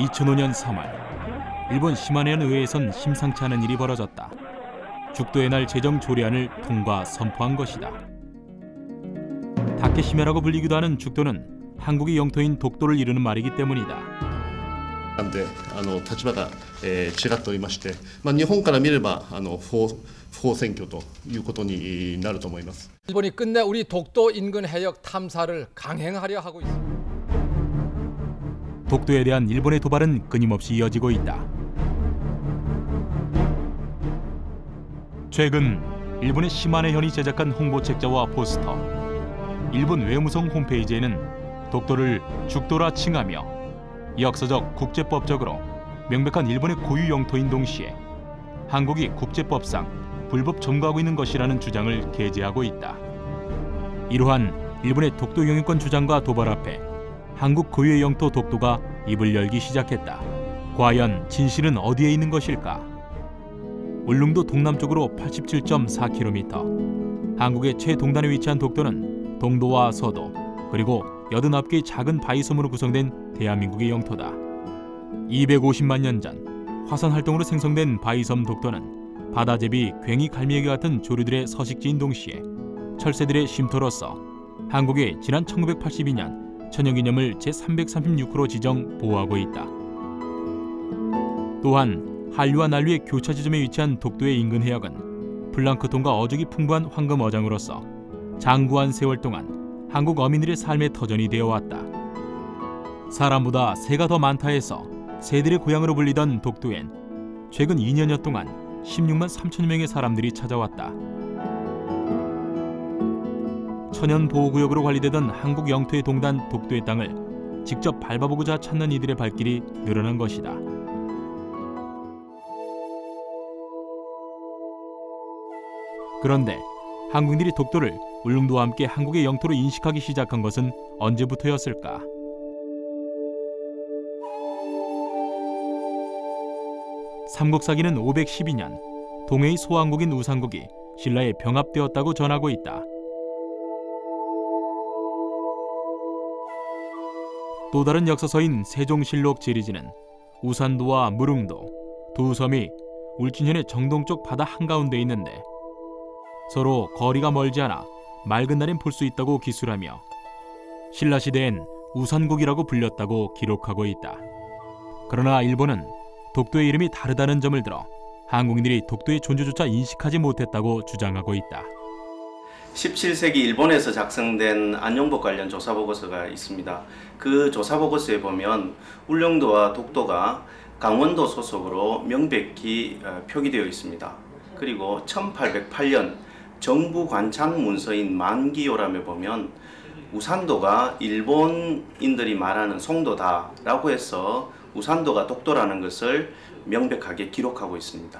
2005년 3월 일본 시마네현 의회에선 심상치 않은 일이 벌어졌다. 죽도의 날 제정 조례안을 통과 선포한 것이다. 다케시메라고 불리기도 하는 죽도는 한국의 영토인 독도를 이루는 말이기 때문이다. なんであの立場が、えー違っておりまして、まあ、日本から見ればあの不法不法占拠ということになると思います。 일본이 끝내 우리 독도 인근 해역 탐사를 강행하려 하고 있습니다. 독도에 대한 일본의 도발은 끊임없이 이어지고 있다. 최근 일본의 시마네 현이 제작한 홍보 책자와 포스터, 일본 외무성 홈페이지에는 독도를 죽도라 칭하며 역사적 국제법적으로 명백한 일본의 고유 영토인 동시에 한국이 국제법상 불법 점거하고 있는 것이라는 주장을 게재하고 있다. 이러한 일본의 독도 영유권 주장과 도발 앞에 한국 고유의 영토 독도가 입을 열기 시작했다. 과연 진실은 어디에 있는 것일까? 울릉도 동남쪽으로 87.4km, 한국의 최동단에 위치한 독도는 동도와 서도 그리고 89개의 작은 바위섬으로 구성된 대한민국의 영토다. 250만 년 전 화산 활동으로 생성된 바위섬 독도는 바다제비, 괭이, 갈매기 같은 조류들의 서식지인 동시에 철새들의 쉼터로서 한국의 지난 1982년 천연기념을 제336호로 지정 보호하고 있다. 또한 한류와 난류의 교차 지점에 위치한 독도의 인근 해역은 플랑크톤과 어죽이 풍부한 황금 어장으로서 장구한 세월 동안 한국 어민들의 삶의 터전이 되어 왔다. 사람보다 새가 더 많다 해서 새들의 고향으로 불리던 독도엔 최근 2년여 동안 16만 3천 명의 사람들이 찾아왔다. 천연 보호구역으로 관리되던 한국 영토의 동단 독도의 땅을 직접 밟아보고자 찾는 이들의 발길이 늘어난 것이다. 그런데 한국인들이 독도를 울릉도와 함께 한국의 영토로 인식하기 시작한 것은 언제부터였을까? 삼국사기는 512년 동해의 소왕국인 우상국이 신라에 병합되었다고 전하고 있다. 또 다른 역사서인 세종실록 지리지는 우산도와 무릉도 두 섬이 울진현의 정동쪽 바다 한가운데 있는데 서로 거리가 멀지 않아 맑은 날엔 볼 수 있다고 기술하며 신라 시대엔 우산국이라고 불렸다고 기록하고 있다. 그러나 일본은 독도의 이름이 다르다는 점을 들어 한국인들이 독도의 존재조차 인식하지 못했다고 주장하고 있다. 17세기 일본에서 작성된 안용복 관련 조사 보고서가 있습니다. 그 조사 보고서에 보면 울릉도와 독도가 강원도 소속으로 명백히 어, 표기되어 있습니다. 그리고 1808년 정부 관창 문서인 만기요람에 보면 우산도가 일본인들이 말하는 송도다라고 해서 우산도가 독도라는 것을 명백하게 기록하고 있습니다.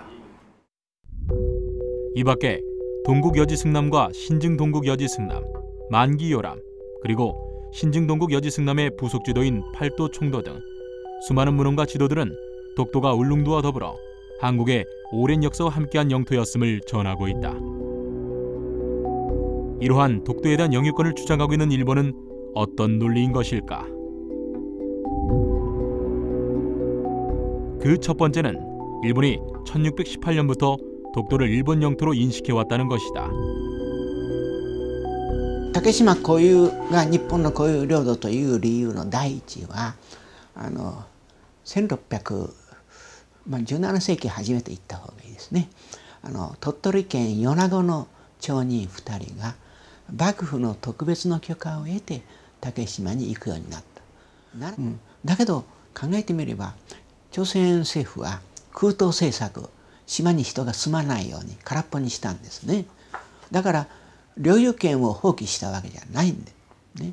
이 밖에 동국 여지승남과 신증 동국 여지승남, 만기요람, 그리고 신증 동국 여지승남의 부속 지도인 팔도 총도 등 수많은 문헌과 지도들은 독도가 울릉도와 더불어 한국의 오랜 역사와 함께한 영토였음을 전하고 있다. 이러한 독도에 대한 영유권을 주장하고 있는 일본은 어떤 논리인 것일까? 그 첫 번째는 일본이 1618년부터 독도를 일본 영토로 인식해 왔다는 것이다. 竹島固有が日本の固有領土という理由の第一はあの1617世紀初めて行った方がいいですね。あの鳥取県米子の町人2人が幕府の特別の許可を得て竹島に行くようになった。なうん、だけど考えてみれば朝鮮政府は空洞政策 島に人が住まないように空っぽにしたんですね。だから領有権を放棄したわけじゃないんで。ね、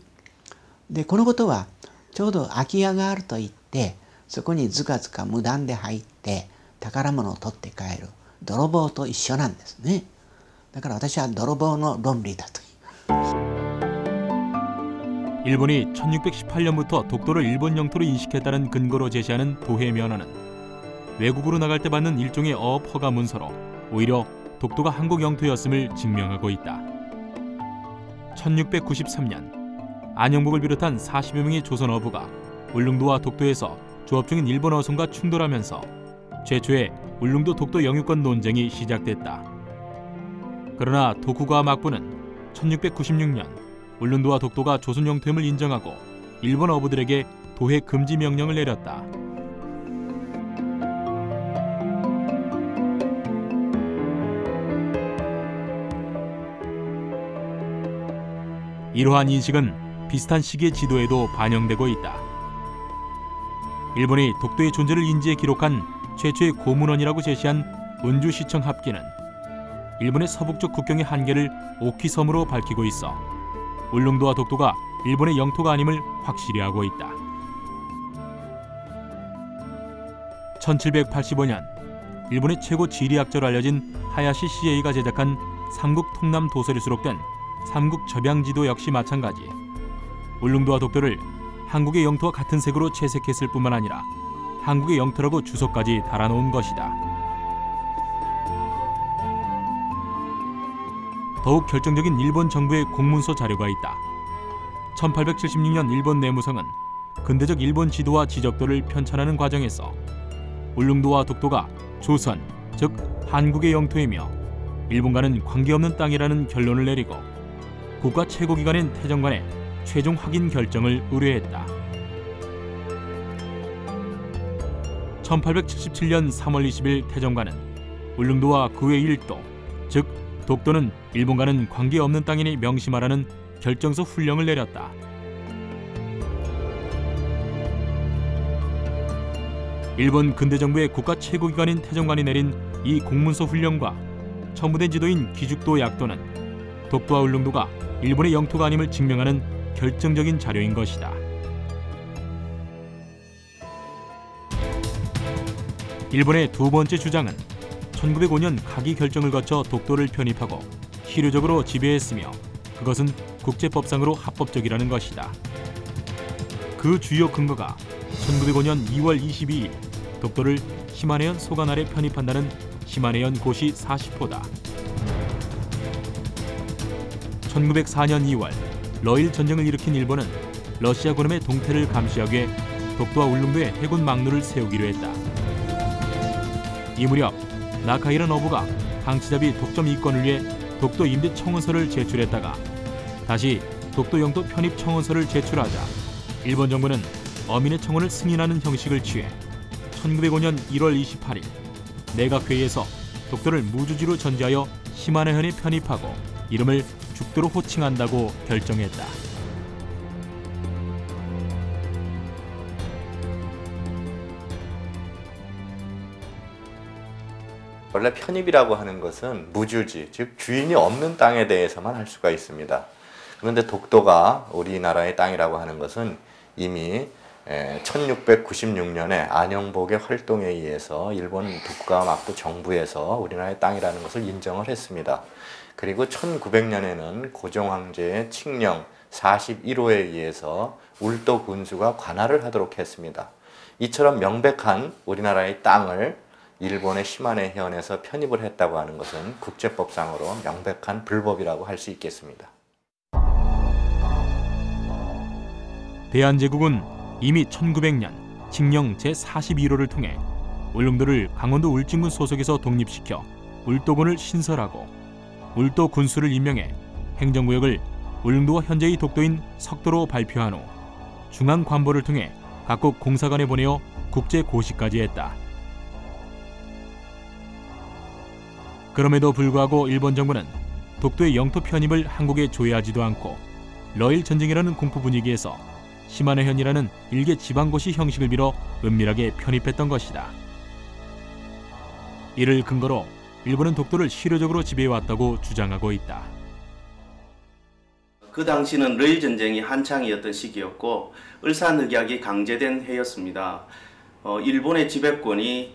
でこのことはちょうど空き家があると言ってそこにずかずか無断で入って宝物を取って帰る泥棒と一緒なんですね。だから私は泥棒の論理だと。 일본이 1618년부터 독도를 일본 영토로 인식했다는 근거로 제시하는 도해 면허는 외국으로 나갈 때 받는 일종의 어업 허가 문서로 오히려 독도가 한국 영토였음을 증명하고 있다. 1693년 안영복을 비롯한 40여 명의 조선 어부가 울릉도와 독도에서 조업 중인 일본 어선과 충돌하면서 최초의 울릉도 독도 영유권 논쟁이 시작됐다. 그러나 도쿠가와 막부는 1696년 울릉도와 독도가 조선 영토임을 인정하고 일본 어부들에게 도해 금지 명령을 내렸다. 이러한 인식은 비슷한 시기의 지도에도 반영되고 있다. 일본이 독도의 존재를 인지해 기록한 최초의 고문원이라고 제시한 운주시청 합기는 일본의 서북쪽 국경의 한계를 오키섬으로 밝히고 있어 울릉도와 독도가 일본의 영토가 아님을 확실히 하고 있다. 1785년 일본의 최고 지리학자로 알려진 하야시 시에이가 제작한 삼국 통남 도서에 수록된 삼국 접양지도 역시 마찬가지. 울릉도와 독도를 한국의 영토와 같은 색으로 채색했을 뿐만 아니라 한국의 영토라고 주소까지 달아놓은 것이다. 더욱 결정적인 일본 정부의 공문서 자료가 있다. 1876년 일본 내무성은 근대적 일본 지도와 지적도를 편찬하는 과정에서 울릉도와 독도가 조선, 즉 한국의 영토이며 일본과는 관계없는 땅이라는 결론을 내리고 국가 최고기관인 태정관에 최종 확인 결정을 의뢰했다. 1877년 3월 20일 태정관은 울릉도와 그의 일도, 즉 독도는 일본과는 관계없는 땅이니 명심하라는 결정서 훈령을 내렸다. 일본 근대 정부의 국가 최고기관인 태정관이 내린 이 공문서 훈령과 첨부된 지도인 기죽도 약도는 독도와 울릉도가 일본의 영토가 아님을 증명하는 결정적인 자료인 것이다. 일본의 두 번째 주장은 1905년 가기 결정을 거쳐 독도를 편입하고 실효적으로 지배했으며 그것은 국제법상으로 합법적이라는 것이다. 그 주요 근거가 1905년 2월 22일 독도를 시마네현 소관 아래 편입한다는 시마네현 고시 40호다. 1904년 2월 러일 전쟁을 일으킨 일본은 러시아 군함의 동태를 감시하기 위해 독도와 울릉도에 해군 막루를 세우기로 했다. 이 무렵 나카이라 너부가 강치잡이 독점 이권을 위해 독도 임대 청원서를 제출했다가 다시 독도 영토 편입 청원서를 제출하자 일본 정부는 어민의 청원을 승인하는 형식을 취해 1905년 1월 28일 내각회의에서 독도를 무주지로 전제하여 시마네현에 편입하고 이름을 죽도로 호칭한다고 결정했다. 원래 편입이라고 하는 것은 무주지, 즉 주인이 없는 땅에 대해서만 할 수가 있습니다. 그런데 독도가 우리나라의 땅이라고 하는 것은 이미 1696년에 안영복의 활동에 의해서 일본 국가 막부 정부에서 우리나라의 땅이라는 것을 인정을 했습니다. 그리고 1900년에는 고종 황제의 칙령 41호에 의해서 울도 군수가 관할을 하도록 했습니다. 이처럼 명백한 우리나라의 땅을 일본의 시마네 현에서 편입을 했다고 하는 것은 국제법상으로 명백한 불법이라고 할 수 있겠습니다. 대한제국은 이미 1900년 칙령 제41호를 통해 울릉도를 강원도 울진군 소속에서 독립시켜 울도군을 신설하고 울도 군수를 임명해 행정구역을 울릉도와 현재의 독도인 석도로 발표한 후 중앙 관보를 통해 각국 공사관에 보내어 국제 고시까지 했다. 그럼에도 불구하고 일본 정부는 독도의 영토 편입을 한국에 조회하지도 않고 러일 전쟁이라는 공포 분위기에서 시마네현이라는 일개 지방고시 형식을 빌어 은밀하게 편입했던 것이다. 이를 근거로 일본은 독도를 실효적으로 지배해왔다고 주장하고 있다. 그 당시는 러일 전쟁이 한창이었던 시기였고 을사늑약이 강제된 해였습니다. 어, 일본의 지배권이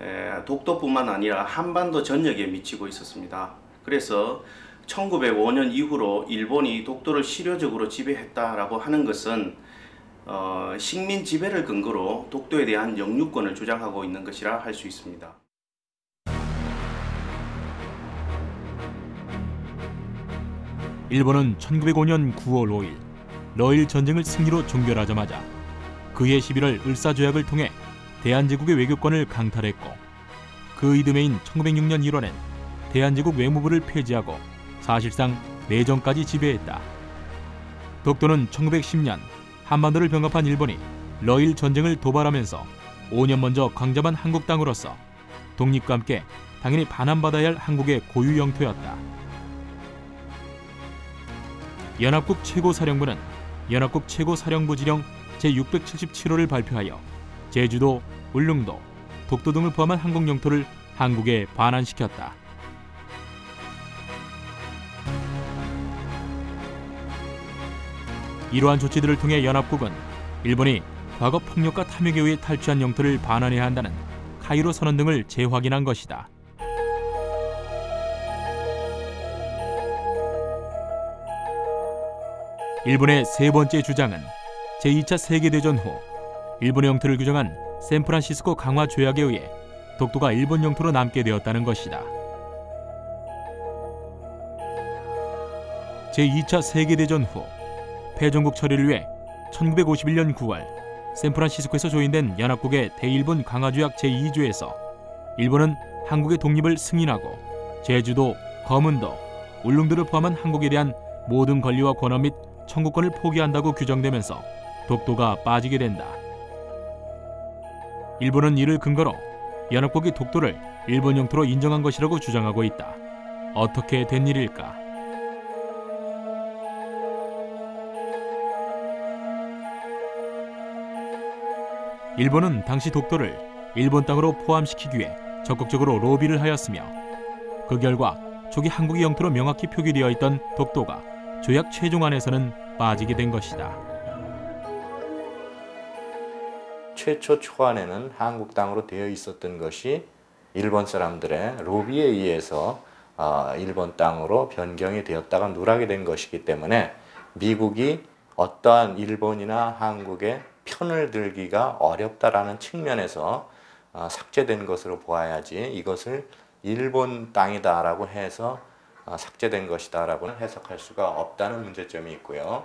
에, 독도뿐만 아니라 한반도 전역에 미치고 있었습니다. 그래서 1905년 이후로 일본이 독도를 실효적으로 지배했다라고 하는 것은 어, 식민 지배를 근거로 독도에 대한 영유권을 주장하고 있는 것이라 할 수 있습니다. 일본은 1905년 9월 5일 러일 전쟁을 승리로 종결하자마자 그 그해 11월 을사조약을 통해 대한제국의 외교권을 강탈했고 그 이듬해인 1906년 1월엔 대한제국 외무부를 폐지하고 사실상 내정까지 지배했다. 독도는 1910년 한반도를 병합한 일본이 러일 전쟁을 도발하면서 5년 먼저 강점한 한국 땅으로서 독립과 함께 당연히 반환받아야 할 한국의 고유 영토였다. 연합국 최고사령부는 연합국 최고사령부 지령 제677호를 발표하여 제주도, 울릉도, 독도 등을 포함한 한국 영토를 한국에 반환시켰다. 이러한 조치들을 통해 연합국은 일본이 과거 폭력과 탐욕에 의해 탈취한 영토를 반환해야 한다는 카이로 선언 등을 재확인한 것이다. 일본의 세 번째 주장은 제2차 세계대전 후 일본의 영토를 규정한 샌프란시스코 강화 조약에 의해 독도가 일본 영토로 남게 되었다는 것이다. 제2차 세계대전 후 패전국 처리를 위해 1951년 9월 샌프란시스코에서 조인된 연합국의 대일본 강화조약 제2조에서 일본은 한국의 독립을 승인하고 제주도, 거문도, 울릉도를 포함한 한국에 대한 모든 권리와 권한 및 청구권을 포기한다고 규정되면서 독도가 빠지게 된다. 일본은 이를 근거로 연합국이 독도를 일본 영토로 인정한 것이라고 주장하고 있다. 어떻게 된 일일까? 일본은 당시 독도를 일본 땅으로 포함시키기 위해 적극적으로 로비를 하였으며 그 결과 초기 한국의 영토로 명확히 표기되어 있던 독도가 조약 최종안에서는 빠지게 된 것이다. 최초 초안에는 한국 땅으로 되어 있었던 것이 일본 사람들의 로비에 의해서 어, 일본 땅으로 변경이 되었다가 누락이 된 것이기 때문에 미국이 어떠한 일본이나 한국의 편을 들기가 어렵다라는 측면에서 어, 삭제된 것으로 보아야지 이것을 일본 땅이다라고 해서 어, 삭제된 것이다라고는 해석할 수가 없다는 문제점이 있고요.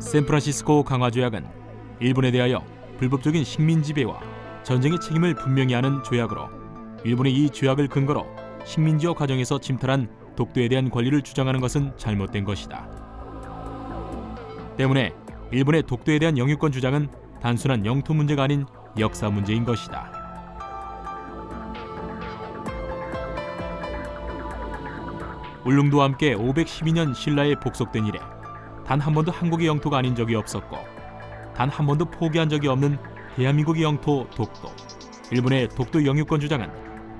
샌프란시스코 강화조약은 일본에 대하여 불법적인 식민 지배와 전쟁의 책임을 분명히 하는 조약으로 일본의 이 조약을 근거로 식민지화 과정에서 침탈한 독도에 대한 권리를 주장하는 것은 잘못된 것이다. 때문에 일본의 독도에 대한 영유권 주장은 단순한 영토 문제가 아닌 역사 문제인 것이다. 울릉도와 함께 512년 신라에 복속된 이래 단 한 번도 한국의 영토가 아닌 적이 없었고 단 한 번도 포기한 적이 없는 대한민국의 영토 독도. 일본의 독도 영유권 주장은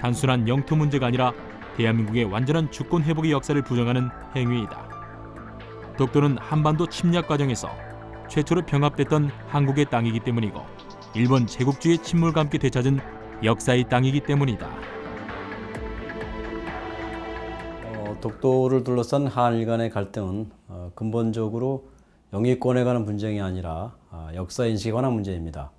단순한 영토 문제가 아니라 대한민국의 완전한 주권 회복의 역사를 부정하는 행위이다. 독도는 한반도 침략 과정에서 최초로 병합됐던 한국의 땅이기 때문이고 일본 제국주의 침몰과 함께 되찾은 역사의 땅이기 때문이다. 독도를 둘러싼 한일 간의 갈등은 어, 근본적으로 영유권에 관한 분쟁이 아니라 아, 역사 인식에 관한 문제입니다.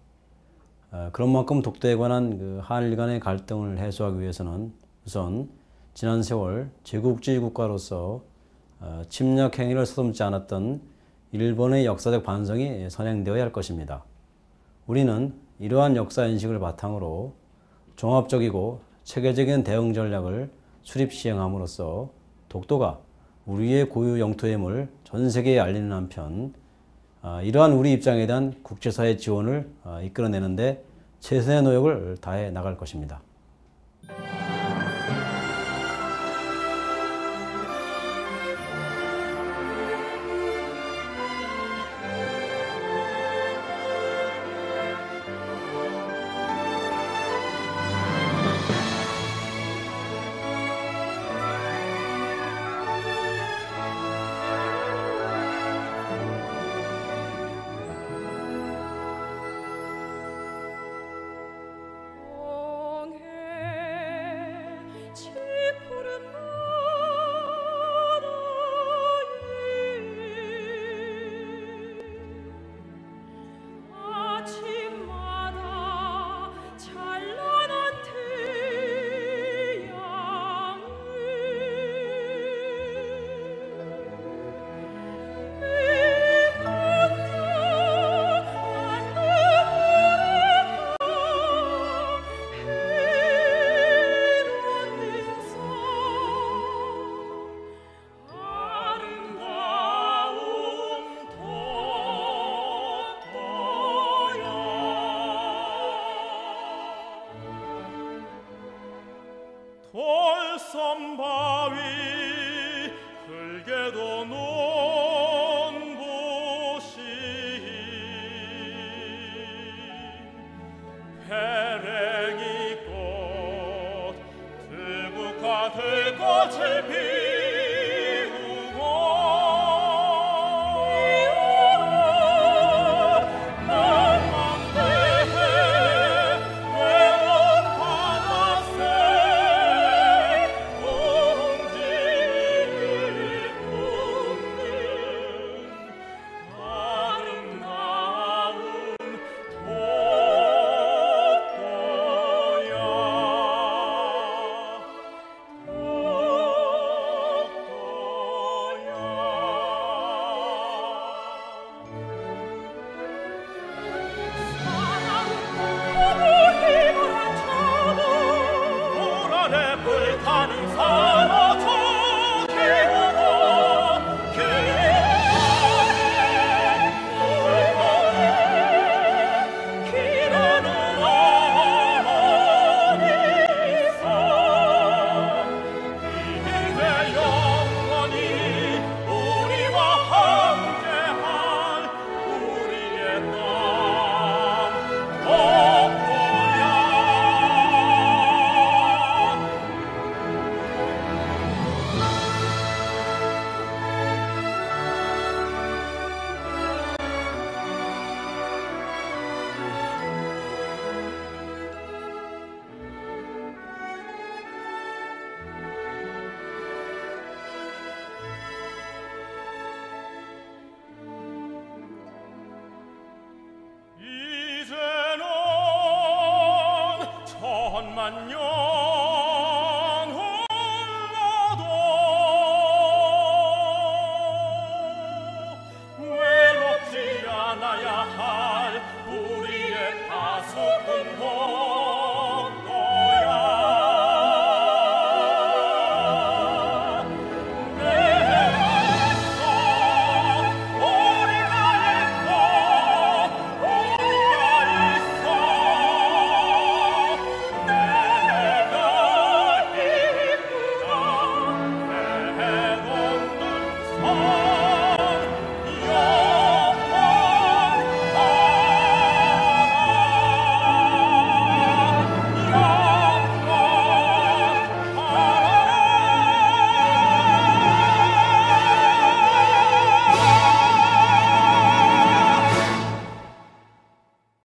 어, 그런 만큼 독도에 관한 그 한일 간의 갈등을 해소하기 위해서는 우선 지난 세월 제국주의 국가로서 어, 침략 행위를 서슴지 않았던 일본의 역사적 반성이 선행되어야 할 것입니다. 우리는 이러한 역사 인식을 바탕으로 종합적이고 체계적인 대응 전략을 수립 시행함으로써 독도가 우리의 고유 영토임을 전 세계에 알리는 한편 아, 이러한 우리 입장에 대한 국제사회 지원을 아, 이끌어내는데 최선의 노력을 다해 나갈 것입니다. 따위 흙에도 노